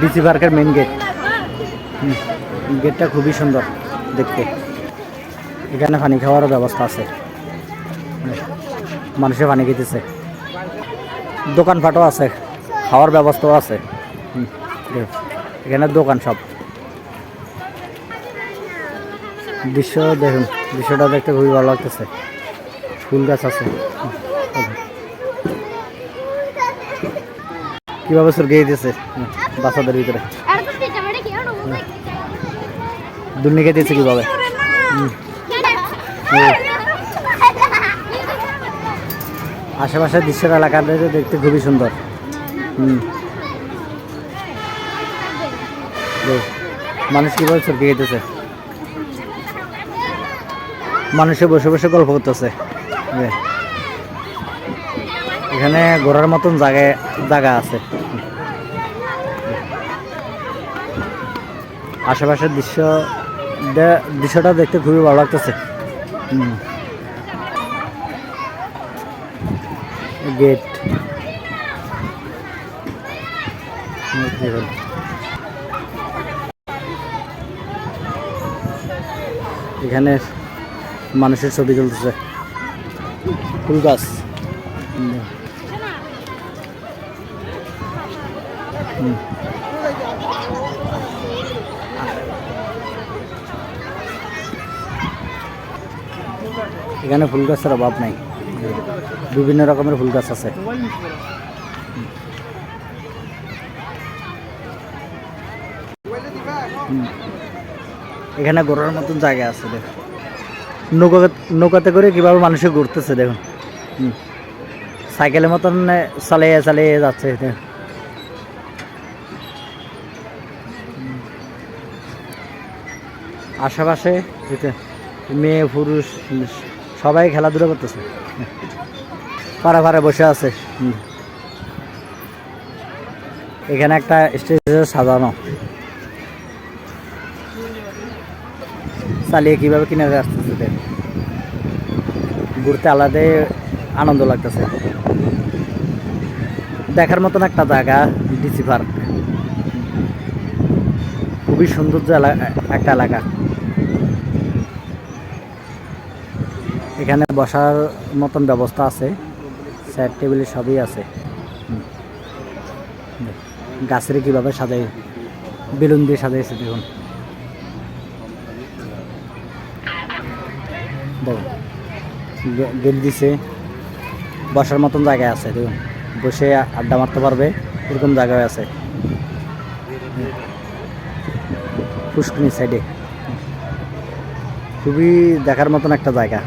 DC পার্কের main gate গেটটা খুবই সুন্দর দেখতে। এখানে পানি খাওয়ারও ব্যবস্থা আছে। মানুষে পানি খেতেছে। দোকানপাটও আছে। খাওয়ার ব্যবস্থাও আছে। এখানে দোকান সব। দৃশ্য দেখুন, দৃশ্যটা দেখতে খুবই ভালো লাগতেছে। ফুল গাছ আছে হুম, দেখুন। কীভাবে সুরগিয়ে দিয়েছে বাচ্চাদের ভিতরে। দুর্নীকে দিয়েছে কীভাবে? আশেপাশের দৃশ্যের এলাকাটা দেখতে খুবই সুন্দর। হুম। মানুষ কীভাবে চরকে গেতেছে মানুষে বসে বসে গল্প করতেছে। এখানে ঘোরার মতন জায়গায় জায়গা আছে। আশেপাশের দৃশ্য দৃশ্যটা দেখতে খুবই ভালো লাগতেছে। গেট। এখানে মানুষের ছবি তুলতেছে। ফুল গাছ হুম। হুম। এখানে ফুল গাছের অভাব নাই বিভিন্ন রকমের ফুল গাছ আছে। এখানে ঘোরার মতন জায়গা আছে, দেখুন নৌকা নৌকাতে করে কীভাবে মানুষে ঘুরতেছে, দেখুন। সাইকেলের মতন চালিয়ে চালিয়ে যাচ্ছে, দেখুন। আশেপাশে এতে মেয়ে, পুরুষ, সবাই খেলাধুলা করতেছে। পাড়া পাড়া বসে আছে। এখানে একটা স্টেজ সাজানো। চালিয়ে কীভাবে কিনে আসতেছে। ঘুরতে আলাদাই আনন্দ লাগতেছে। দেখার মতন একটা জায়গা, ডিসি পার্ক। খুবই সৌন্দর্য একটা এলাকা। এখানে বসার মতন ব্যবস্থা আছে চেয়ার টেবিল সবই আছে। গাছের কীভাবে সাজাই, বেলুন দিয়ে সাজাইছে দেখুন। দেখুন গেট দিছে। বসার মতন জায়গায় আছে, দেখুন। বসে আড্ডা মারতে পারবে, এরকম জায়গায় আছে। পুষ্করিণীর সাইডে খুবই দেখার মতন একটা জায়গা।